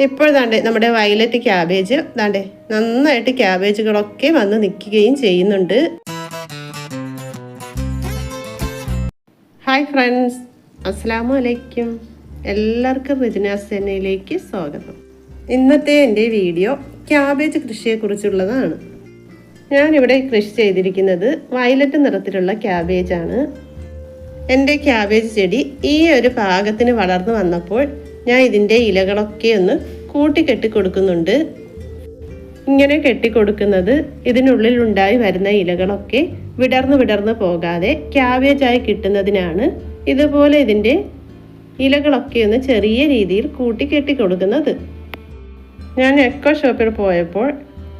ഇപ്പോൾ ദാണ്ടെ നമ്മുടെ violet cabbage ദാണ്ടെ നന്നായിട്ട് ക്യാബേജുകളൊക്കെ വന്ന് നിൽക്കുകയും ചെയ്യുന്നുണ്ട്. ഹായ് ഫ്രണ്ട്സ് അസ്സാമു അലൈക്കും എല്ലാവർക്കും റിജിനാസ് ചെന്നൈയിലേക്ക് സ്വാഗതം. ഇന്നത്തെ എന്റെ വീഡിയോ ക്യാബേജ് കൃഷിയെക്കുറിച്ചുള്ളതാണ്. ഞാനിവിടെ കൃഷി ചെയ്തിരിക്കുന്നത് വയലറ്റ് നിറത്തിലുള്ള ക്യാബേജാണ്. എന്റെ ക്യാബേജ് ചെടി ഈ ഒരു പാകത്തിന് വളർന്നു വന്നപ്പോൾ ഞാൻ ഇതിന്റെ ഇലകളൊക്കെ ഒന്ന് കൂട്ടിക്കെട്ടി കൊടുക്കുന്നുണ്ട് ഇങ്ങനെ കെട്ടിക്കൊടുക്കുന്നത് ഇതിനുള്ളിൽ ഉണ്ടായി വരുന്ന ഇലകളൊക്കെ വിടർന്ന് വിടർന്ന് പോകാതെ ക്യാബേജായി കിട്ടുന്നതിനാണ് ഇതുപോലെ ഇതിന്റെ ഇലകളൊക്കെ ഒന്ന് ചെറിയ രീതിയിൽ കൂട്ടി കെട്ടി കൊടുക്കുന്നത് ഞാൻ എക്കോ ഷോപ്പിൽ പോയപ്പോൾ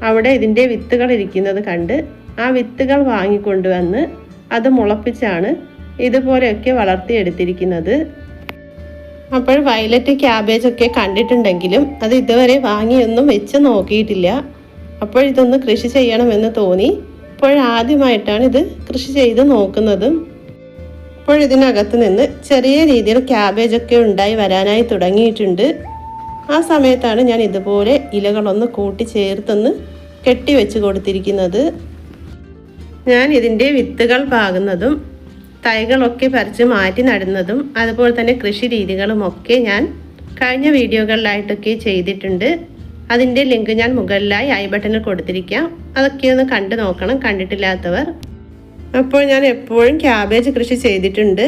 അവിടെ ഇതിന്റെ വിത്തുകൾ ഇരിക്കുന്നത് കണ്ട് ആ വിത്തുകൾ വാങ്ങിക്കൊണ്ടുവന്ന് അത് മുളപ്പിച്ചാണ് ഇതുപോലെയൊക്കെ വളർത്തിയെടുത്തിരിക്കുന്നത്. അപ്പോൾ വയലറ്റ് ക്യാബേജ് ഒക്കെ കണ്ടിട്ടുണ്ടെങ്കിലും അത് ഇതുവരെ വാങ്ങിയൊന്നും വെച്ച് നോക്കിയിട്ടില്ല. അപ്പോൾ ഇതൊന്ന് കൃഷി ചെയ്യണമെന്ന് തോന്നി. അപ്പോൾ ആദ്യമായിട്ടാണ് ഇത് കൃഷി ചെയ്ത് നോക്കുന്നതും. അപ്പോൾ ഇതിനകത്ത് നിന്ന് ചെറിയ രീതിയിൽ ക്യാബേജ് ഒക്കെ ഉണ്ടായി വരാനായി തുടങ്ങിയിട്ടുണ്ട്. ആ സമയത്താണ് ഞാൻ ഇതുപോലെ ഇലകളൊന്ന് കൂട്ടി ചേർത്തൊന്ന് കെട്ടിവെച്ച് കൊടുത്തിരിക്കുന്നത്. ഞാൻ ഇതിന്റെ വിത്തുകൾ പാകുന്നതും തൈകളൊക്കെ പറിച്ച് മാറ്റി നടുന്നതും അതുപോലെ തന്നെ കൃഷി രീതികളും ഒക്കെ ഞാൻ കഴിഞ്ഞ വീഡിയോകളിലായിട്ടൊക്കെ ചെയ്തിട്ടുണ്ട്. അതിന്റെ ലിങ്ക് ഞാൻ മുകളിലായി ഐ ബട്ടണിൽ കൊടുത്തിരിക്കാം. അതൊക്കെ ഒന്ന് കണ്ടു നോക്കണം കണ്ടിട്ടില്ലാത്തവർ. അപ്പോൾ ഞാൻ എപ്പോഴും ക്യാബേജ് കൃഷി ചെയ്തിട്ടുണ്ട്.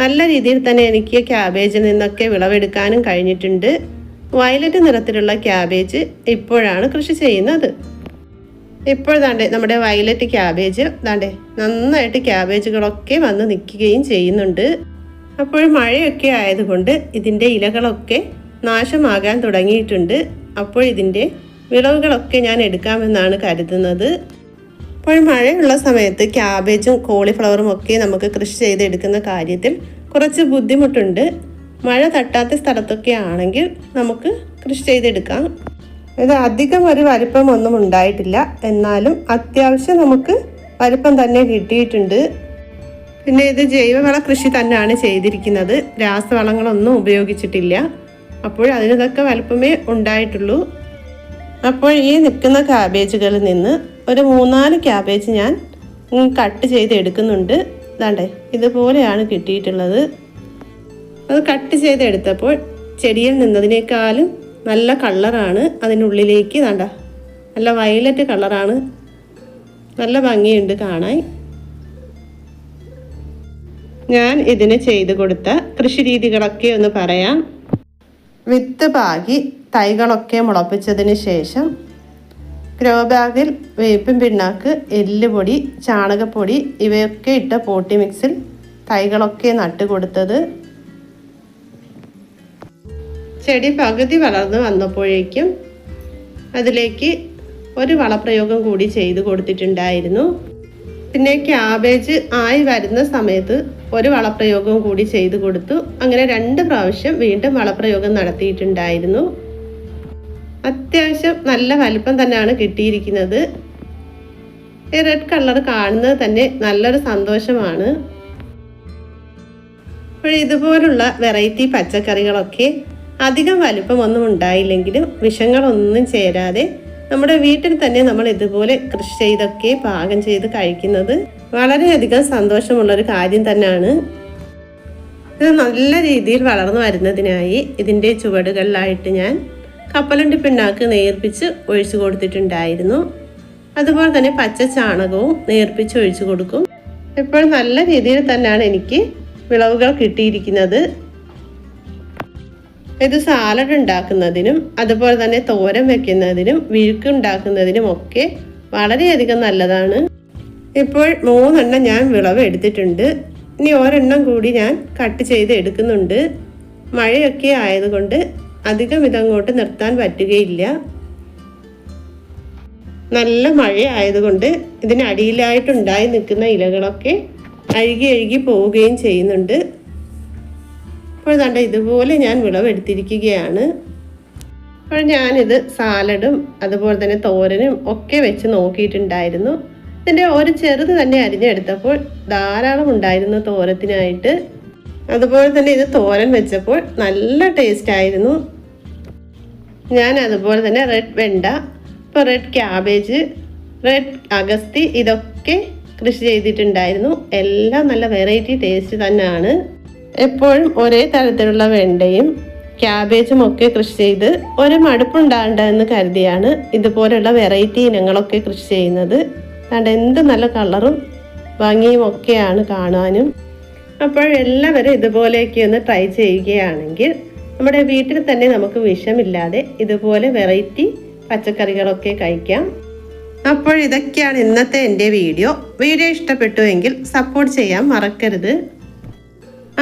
നല്ല രീതിയിൽ തന്നെ എനിക്ക് ക്യാബേജിൽ നിന്നൊക്കെ വിളവെടുക്കാനും കഴിഞ്ഞിട്ടുണ്ട്. വയലറ്റ് നിറത്തിലുള്ള ക്യാബേജ് ഇപ്പോഴാണ് കൃഷി ചെയ്യുന്നത്. ഇപ്പോൾ താണ്ടേ നമ്മുടെ വയലറ്റ് ക്യാബേജ് താണ്ടേ നന്നായിട്ട് ക്യാബേജുകളൊക്കെ വന്ന് നിൽക്കുകയും ചെയ്യുന്നുണ്ട്. അപ്പോൾ മഴയൊക്കെ ആയതുകൊണ്ട് ഇതിന്റെ ഇലകളൊക്കെ നാശമാകാൻ തുടങ്ങിയിട്ടുണ്ട്. അപ്പോൾ ഇതിന്റെ വിളവുകളൊക്കെ ഞാൻ എടുക്കാമെന്നാണ് കരുതുന്നത്. അപ്പോൾ മഴയുള്ള സമയത്ത് ക്യാബേജും കോളിഫ്ലവറും ഒക്കെ നമുക്ക് കൃഷി ചെയ്തെടുക്കുന്ന കാര്യത്തിൽ കുറച്ച് ബുദ്ധിമുട്ടുണ്ട്. മഴ തട്ടാത്ത സ്ഥലത്തൊക്കെ ആണെങ്കിൽ നമുക്ക് കൃഷി ചെയ്തെടുക്കാം. ഇത് അധികം ഒരു വലിപ്പമൊന്നും ഉണ്ടായിട്ടില്ല. എന്നാലും അത്യാവശ്യം നമുക്ക് വലിപ്പം തന്നെ കിട്ടിയിട്ടുണ്ട്. പിന്നെ ഇത് ജൈവവള കൃഷി തന്നെയാണ് ചെയ്തിരിക്കുന്നത്. രാസവളങ്ങളൊന്നും ഉപയോഗിച്ചിട്ടില്ല. അപ്പോൾ അതിനിതൊക്കെ വലിപ്പമേ ഉണ്ടായിട്ടുള്ളൂ. അപ്പോൾ ഈ നിൽക്കുന്ന ക്യാബേജുകളിൽ നിന്ന് ഒരു മൂന്നാൽ ക്യാബേജ് ഞാൻ കട്ട് ചെയ്ത് എടുക്കുന്നുണ്ട്. ഇതാണ്ടേ ഇതുപോലെയാണ് കിട്ടിയിട്ടുള്ളത്. അത് കട്ട് ചെയ്തെടുത്തപ്പോൾ ചെടിയിൽ നിന്നതിനേക്കാളും നല്ല കളറാണ് അതിനുള്ളിലേക്ക് വേണ്ട നല്ല വയലറ്റ് കളറാണ്. നല്ല ഭംഗിയുണ്ട് കാണാൻ. ഞാൻ ഇതിന് ചെയ്തു കൊടുത്ത കൃഷി രീതികളൊക്കെ ഒന്ന് പറയാം. വിത്ത് പാകി തൈകളൊക്കെ മുളപ്പിച്ചതിന് ശേഷം ഗ്രോ ബാഗിൽ വേപ്പിൻ പിണ്ണാക്ക് എല്ലുപൊടി ചാണകപ്പൊടി ഇവയൊക്കെ ഇട്ട പോട്ടി മിക്സിൽ തൈകളൊക്കെ നട്ട് കൊടുത്തത് ചെടി പകുതി വളർന്ന് വന്നപ്പോഴേക്കും അതിലേക്ക് ഒരു വളപ്രയോഗം കൂടി ചെയ്തു കൊടുത്തിട്ടുണ്ടായിരുന്നു. പിന്നെ ക്യാബേജ് ആയി വരുന്ന സമയത്ത് ഒരു വളപ്രയോഗം കൂടി ചെയ്തു കൊടുത്തു. അങ്ങനെ രണ്ട് പ്രാവശ്യം വീണ്ടും വളപ്രയോഗം നടത്തിയിട്ടുണ്ടായിരുന്നു. അത്യാവശ്യം നല്ല വലിപ്പം തന്നെയാണ് കിട്ടിയിരിക്കുന്നത്. ഈ റെഡ് കളർ കാണുന്നത് തന്നെ നല്ലൊരു സന്തോഷമാണ്. അപ്പോൾ ഇതുപോലുള്ള വെറൈറ്റി പച്ചക്കറികളൊക്കെ അധികം വലിപ്പമൊന്നും ഉണ്ടായില്ലെങ്കിലും വിഷങ്ങളൊന്നും ചേരാതെ നമ്മുടെ വീട്ടിൽ തന്നെ നമ്മൾ ഇതുപോലെ കൃഷി ചെയ്തൊക്കെ പാകം ചെയ്ത് കഴിക്കുന്നത് വളരെയധികം സന്തോഷമുള്ളൊരു കാര്യം തന്നെയാണ്. ഇത് നല്ല രീതിയിൽ വളർന്നു വരുന്നതിനായി ഇതിന്റെ ചുവടുകളിലായിട്ട് ഞാൻ കപ്പലണ്ടി പിണ്ണാക്ക് നേർപ്പിച്ച് ഒഴിച്ചു കൊടുത്തിട്ടുണ്ടായിരുന്നു. അതുപോലെ തന്നെ പച്ച ചാണകവും നേർപ്പിച്ച് ഒഴിച്ചു കൊടുക്കും. ഇപ്പോൾ നല്ല രീതിയിൽ തന്നെയാണ് എനിക്ക് വിളവുകൾ കിട്ടിയിരിക്കുന്നത്. ഇത് സാലഡ് ഉണ്ടാക്കുന്നതിനും അതുപോലെ തന്നെ തോരൻ വെക്കുന്നതിനും വിഴുക്ക് ഉണ്ടാക്കുന്നതിനും ഒക്കെ വളരെയധികം നല്ലതാണ്. ഇപ്പോൾ മൂന്നെണ്ണം ഞാൻ വിളവ് എടുത്തിട്ടുണ്ട്. ഇനി ഒരെണ്ണം കൂടി ഞാൻ കട്ട് ചെയ്ത് എടുക്കുന്നുണ്ട്. മഴയൊക്കെ ആയതുകൊണ്ട് അധികം ഇതങ്ങോട്ട് നിർത്താൻ പറ്റുകയില്ല. നല്ല മഴ ആയതുകൊണ്ട് ഇതിനടിയിലായിട്ടുണ്ടായി നിൽക്കുന്ന ഇലകളൊക്കെ അഴുകി അഴുകി പോവുകയും ചെയ്യുന്നുണ്ട്. അപ്പോൾ കണ്ട ഇതുപോലെ ഞാൻ വിളവെടുത്തിരിക്കുകയാണ്. അപ്പോൾ ഞാനിത് സാലഡും അതുപോലെ തന്നെ തോരനും ഒക്കെ വെച്ച് നോക്കിയിട്ടുണ്ടായിരുന്നു. ഇതിന്റെ ഒരു ചെറുത് തന്നെ അരിഞ്ഞെടുത്തപ്പോൾ ധാരാളം ഉണ്ടായിരുന്നു തോരത്തിനായിട്ട് അതുപോലെ തന്നെ ഇത് തോരൻ വെച്ചപ്പോൾ നല്ല ടേസ്റ്റ് ആയിരുന്നു. ഞാൻ അതുപോലെ തന്നെ റെഡ് വെണ്ട ഇപ്പോൾ റെഡ് ക്യാബേജ് റെഡ് അഗസ്തി ഇതൊക്കെ കൃഷി ചെയ്തിട്ടുണ്ടായിരുന്നു. എല്ലാം നല്ല വെറൈറ്റി ടേസ്റ്റ് തന്നെയാണ്. എപ്പോഴും ഒരേ തരത്തിലുള്ള വെണ്ടയും ക്യാബേജും ഒക്കെ കൃഷി ചെയ്ത് ഒരു മടുപ്പുണ്ടാകണ്ട എന്ന് കരുതിയാണ് ഇതുപോലെയുള്ള വെറൈറ്റി ഇനങ്ങളൊക്കെ കൃഷി ചെയ്യുന്നത്. അതുകൊണ്ട് എന്ത് നല്ല കളറും ഭംഗിയും ഒക്കെയാണ് കാണാനും. അപ്പോൾ എല്ലാവരും ഇതുപോലെയൊക്കെ ഒന്ന് ട്രൈ ചെയ്യുകയാണെങ്കിൽ നമ്മുടെ വീട്ടിൽ തന്നെ നമുക്ക് വിഷമില്ലാതെ ഇതുപോലെ വെറൈറ്റി പച്ചക്കറികളൊക്കെ കഴിക്കാം. അപ്പോൾ ഇതൊക്കെയാണ് ഇന്നത്തെ എന്റെ വീഡിയോ. വീഡിയോ ഇഷ്ടപ്പെട്ടുവെങ്കിൽ സപ്പോർട്ട് ചെയ്യാൻ മറക്കരുത്.